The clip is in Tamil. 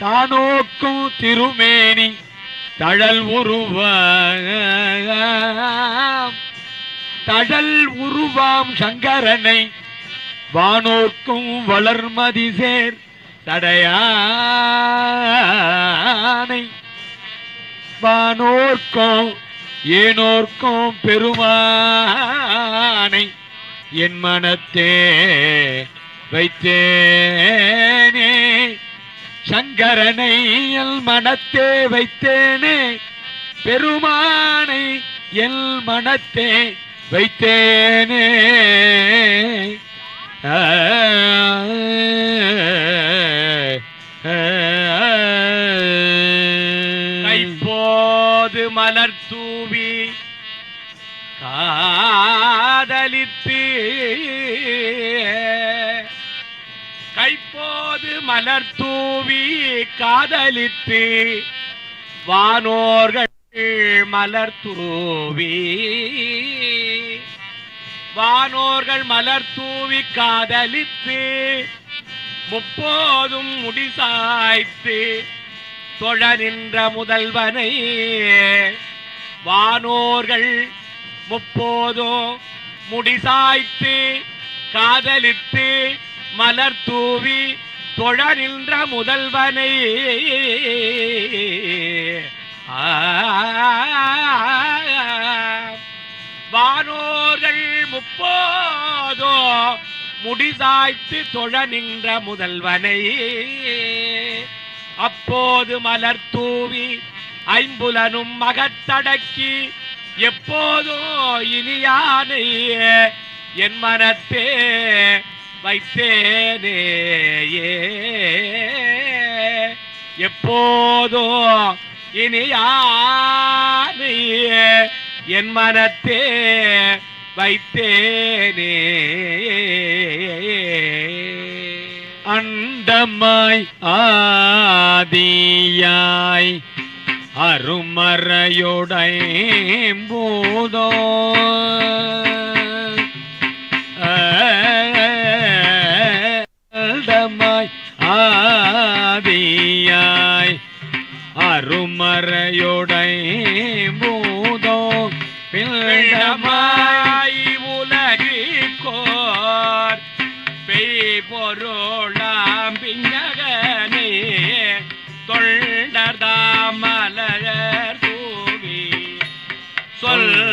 தானோக்கும் திருமேனி தழல் உருவாம். தழல் உருவாம் சங்கரனை வானோர்க்கும் வளர்மதி சேர் தடையானை. வானோர்க்கும் ஏனோர்க்கும் பெருமானை என் மனத்தே வைத்தே. சங்கரனை எல் மனத்தே வைத்தேனே பெருமானை எல் மனத்தே வைத்தேனே. கைப்போது மலர் தூவி காதலித்து மலர் தூவி காதலித்து வானோர்கள் மலர் தூவி வானோர்கள் மலர் தூவி காதலித்து முப்போதும் முடிசாய்த்து தொழ நின்ற முதல்வனை. வானோர்கள் முப்போதோ முடிசாய்த்து காதலித்து மலர் தூவி தொழ நின்ற முதல்வனை. ஆ, வானோர்கள் முப்போதோ முடிசாய்த்து தொழ நின்ற முதல்வனை. அப்போது மலர் தூவி ஐம்புலனும் மகத்தடக்கி எப்போதோ இனியானை என் மனத்தே வைத்தேனே. எப்போதோ இனியானை என் மனத்தே வைத்தேனே? அண்டமாய் ஆதியாய் அருமறையுடை பூதோ அண்டமாய் ஆதியாய் மறுமறையுடை பூதோ பிள்ளமாய் உலகிக்கோர் பெய் பொருள்